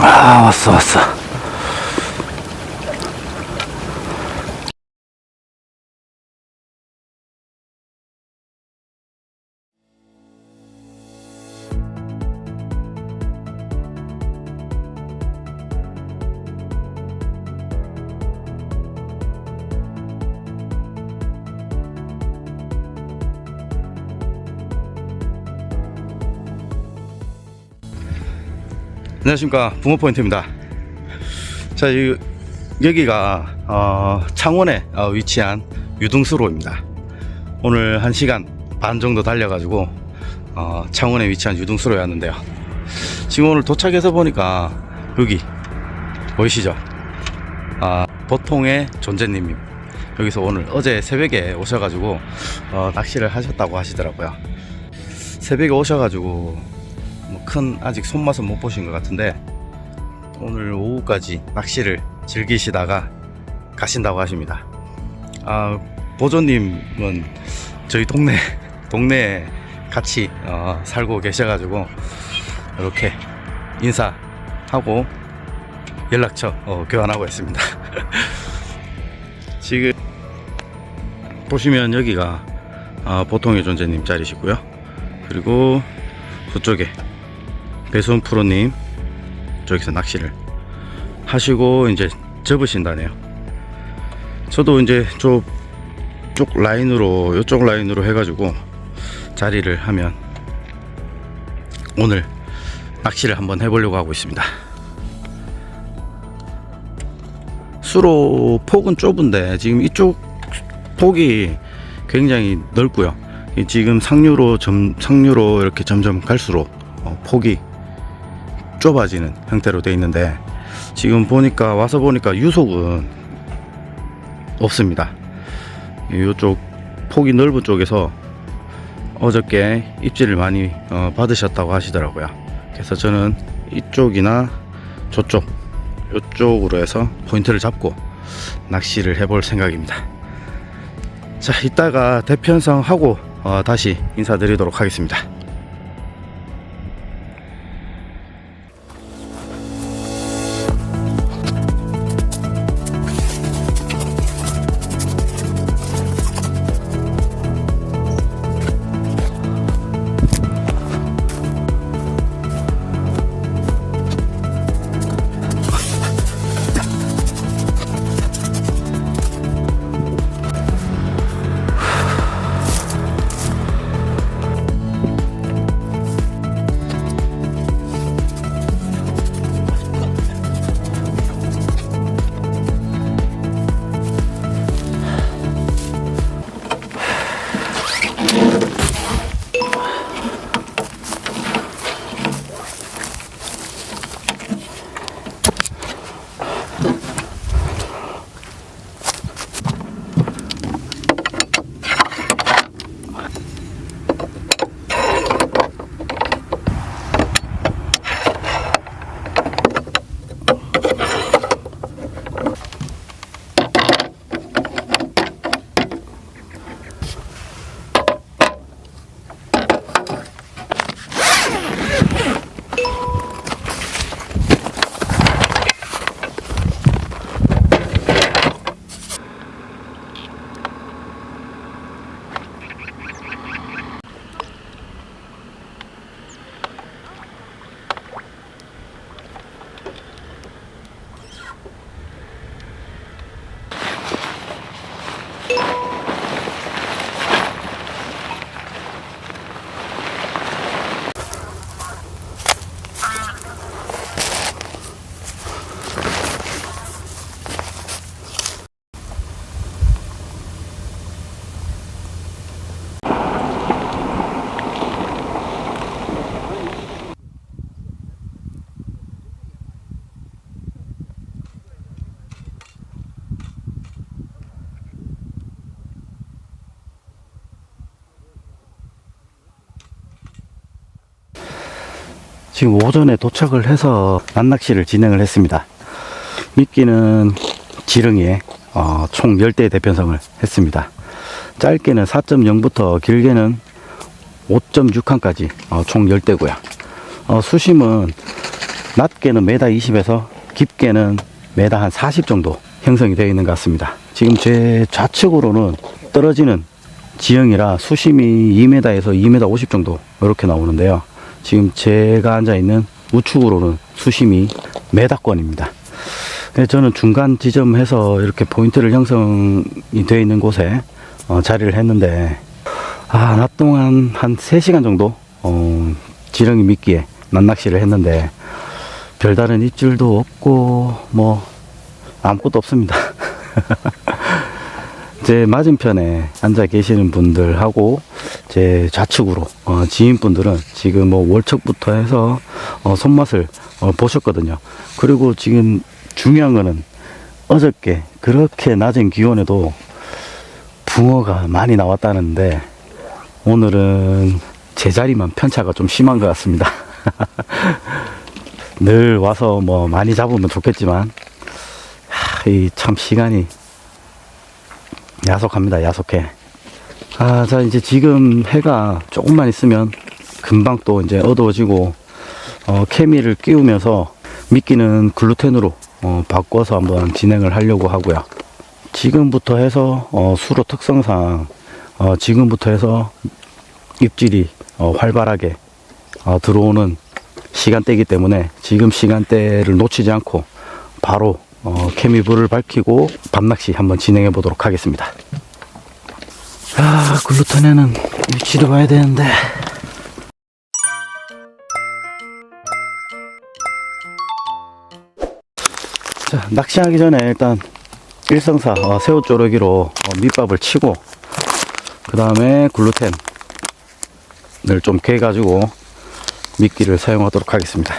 아 왔어 왔어 안녕하십니까. 붕어 포인트입니다. 자 이, 여기가 어, 창원에 어, 위치한 유등수로입니다. 오늘 1시간 반 정도 달려 가지고 어, 창원에 위치한 유등수로에 왔는데요. 지금 오늘 도착해서 보니까 여기 보이시죠? 아, 보통의 존재님 여기서 오늘 어제 새벽에 오셔가지고 어, 낚시를 하셨다고 하시더라고요. 새벽에 오셔가지고 뭐 큰 아직 손맛은 못 보신 것 같은데 오늘 오후까지 낚시를 즐기시다가 가신다고 하십니다. 아 보조님은 저희 동네 동네에 같이 어, 살고 계셔가지고 이렇게 인사하고 연락처 어, 교환하고 있습니다. 지금 보시면 여기가 아, 보통의 존재님 자리시고요. 그리고 그쪽에 배수원 프로님 저기서 낚시를 하시고 이제 접으신다네요. 저도 이제 저 쪽 라인으로 이쪽 라인으로 해가지고 자리를 하면 오늘 낚시를 한번 해보려고 하고 있습니다. 수로 폭은 좁은데 지금 이쪽 폭이 굉장히 넓고요. 이 지금 상류로 점 상류로 이렇게 점점 갈수록 어, 폭이 좁아지는 형태로 되어 있는데 지금 보니까 와서 보니까 유속은 없습니다. 이쪽 폭이 넓은 쪽에서 어저께 입질을 많이 어, 받으셨다고 하시더라고요. 그래서 저는 이쪽이나 저쪽 이쪽으로 해서 포인트를 잡고 낚시를 해볼 생각입니다. 자, 이따가 대편성 하고 어, 다시 인사드리도록 하겠습니다. 지금 오전에 도착을 해서 난낚시를 진행을 했습니다. 미끼는 지렁이에 어, 총 10대 대편성을 했습니다. 짧게는 4.0부터 길게는 5.6칸까지 어, 총 10대고요. 어, 수심은 낮게는 메다 20에서 깊게는 메다 한 40 정도 형성이 되어 있는 것 같습니다. 지금 제 좌측으로는 떨어지는 지형이라 수심이 2m에서 2m 50 정도 이렇게 나오는데요. 지금 제가 앉아 있는 우측으로는 수심이 메다권입니다. 네, 저는 중간 지점해서 이렇게 포인트를 형성이 되어 있는 곳에 어, 자리를 했는데 아, 낮 동안 한 3시간 정도 어, 지렁이 미끼에 낮낚시를 했는데 별다른 입질도 없고 뭐 아무것도 없습니다. 제 맞은편에 앉아 계시는 분들하고 제 좌측으로 어, 지인분들은 지금 뭐 월척부터 해서 어, 손맛을 어, 보셨거든요. 그리고 지금 중요한 거는 어저께 그렇게 낮은 기온에도 붕어가 많이 나왔다는데 오늘은 제자리만 편차가 좀 심한 것 같습니다. 늘 와서 뭐 많이 잡으면 좋겠지만 이 참 시간이 야속합니다. 야속해. 아, 자 이제 지금 해가 조금만 있으면 금방 또 이제 어두워지고 어, 케미를 끼우면서 미끼는 글루텐으로 어, 바꿔서 한번 진행을 하려고 하고요. 지금부터 해서 어, 수로 특성상 어, 지금부터 해서 입질이 어, 활발하게 어, 들어오는 시간대이기 때문에 지금 시간대를 놓치지 않고 바로 어, 케미불을 밝히고 밤낚시 한번 진행해 보도록 하겠습니다. 아, 글루텐에는 위치를 봐야 되는데. 자, 낚시하기 전에 일단 일성사 어, 새우조르기로 어, 밑밥을 치고 그 다음에 글루텐을 좀 개가지고 미끼를 사용하도록 하겠습니다.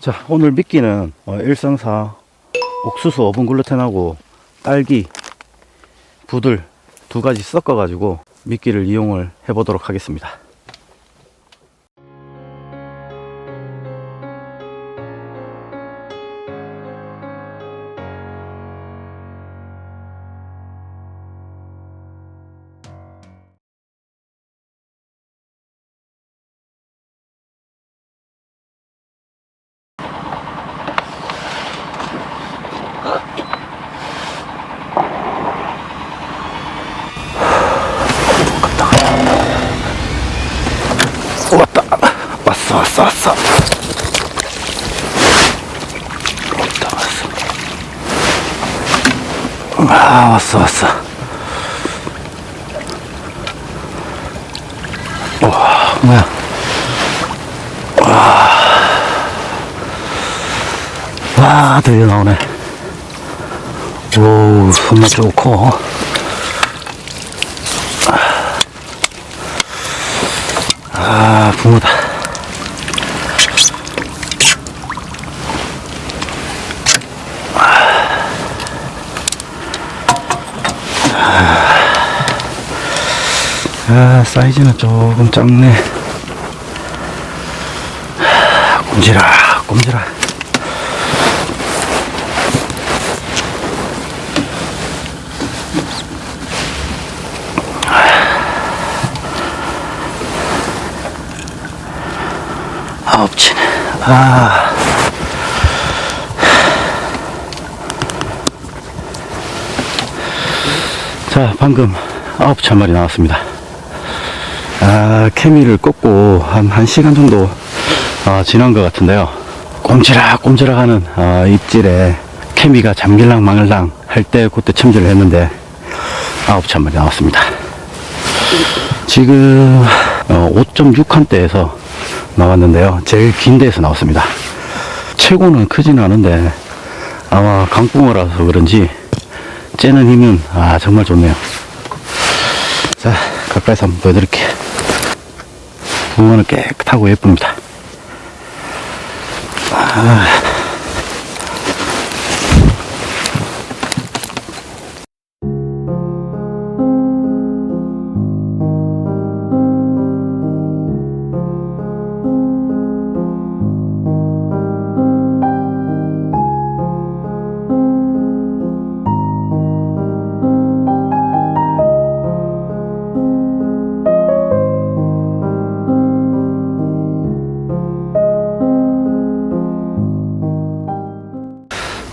자, 오늘 미끼는 어, 일성사 옥수수 어분 글루텐하고 딸기, 부들 두 가지 섞어 가지고 미끼를 이용을 해 보도록 하겠습니다. 왔다. 왔어, 왔어. 와, 뭐야. 와. 와, 드디어 나오네. 오, 손맛 좋고. 아, 붕어다. 아, 사이즈는 조금 작네. 꼼지락, 꼼지락. 아홉 치네. 아. 자, 방금 아홉 치한 마리 나왔습니다. 아, 케미를 꺾고 한, 한 시간 정도 아, 지난 것 같은데요. 꼼지락 꼼지락 하는 아, 입질에 케미가 잠길랑 망을랑 할 때 그때 첨지를 했는데 아홉 치한 마리 나왔습니다. 지금 어, 5.6한대에서 나왔는데요. 제일 긴 데에서 나왔습니다. 최고는 크지는 않은데 아마 강풍어라서 그런지 째는 힘은 아 정말 좋네요 자 가까이서 한번 보여드릴게요 공원은 깨끗하고 예쁩니다 아.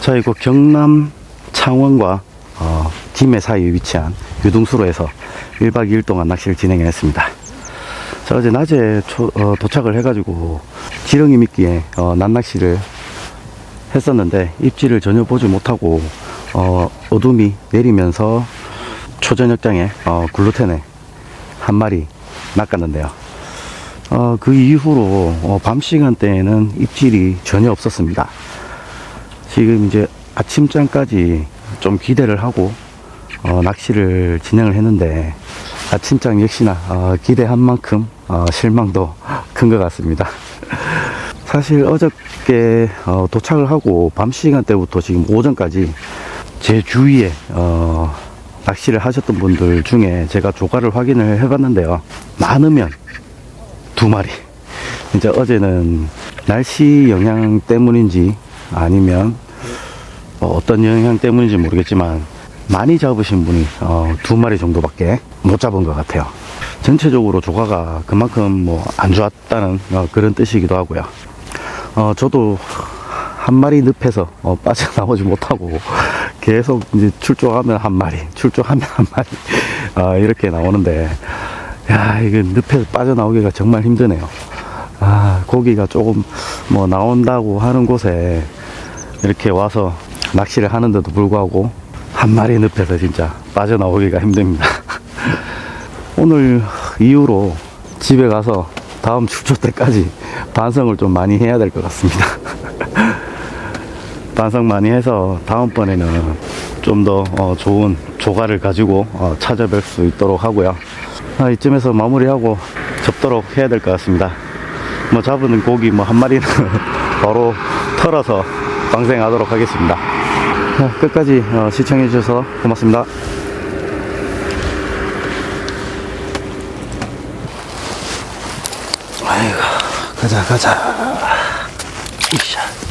자, 이거 경남 창원과 어, 김해 사이에 위치한 유등수로에서 1박 2일 동안 낚시를 진행했습니다. 자, 어제 낮에 초- 어, 도착을 해가지고 지렁이 미끼에 어, 난낚시를 했었는데 입질을 전혀 보지 못하고 어, 어둠이 내리면서 초저녁장에 어, 글루텐에 한 마리 낚았는데요. 어, 그 이후로 어, 밤 시간대에는 입질이 전혀 없었습니다. 지금 이제 아침장까지 좀 기대를 하고 어, 낚시를 진행을 했는데 아침장 역시나 어, 기대한 만큼 어, 실망도 큰 것 같습니다. 사실 어저께 어, 도착을 하고 밤 시간대부터 지금 오전까지 제 주위에 어, 낚시를 하셨던 분들 중에 제가 조과를 확인을 해봤는데요. 많으면 두 마리. 진짜 어제는 날씨 영향 때문인지 아니면 어, 어떤 영향 때문인지 모르겠지만 많이 잡으신 분이 어, 두 마리 정도밖에 못 잡은 것 같아요. 전체적으로 조과가 그만큼 뭐 안 좋았다는 어, 그런 뜻이기도 하고요. 어, 저도 한 마리 늪에서 어, 빠져나오지 못하고 계속 이제 출조하면 한 마리, 출조하면 한 마리 어, 이렇게 나오는데 야 이게 늪에서 빠져나오기가 정말 힘드네요. 아 고기가 조금 뭐 나온다고 하는 곳에 이렇게 와서 낚시를 하는데도 불구하고 한 마리 늪에서 진짜 빠져나오기가 힘듭니다. 오늘 이후로 집에 가서 다음 출조 때까지 반성을 좀 많이 해야 될 것 같습니다. 반성 많이 해서 다음번에는 좀 더 좋은 조과를 가지고 어, 찾아뵐 수 있도록 하고요. 아, 이쯤에서 마무리하고 접도록 해야 될 것 같습니다. 뭐 잡은 고기 뭐 한 마리는 바로 털어서 방생하도록 하겠습니다. 자, 끝까지 어, 시청해 주셔서 고맙습니다. 아이고, 가자, 가자. 이샤.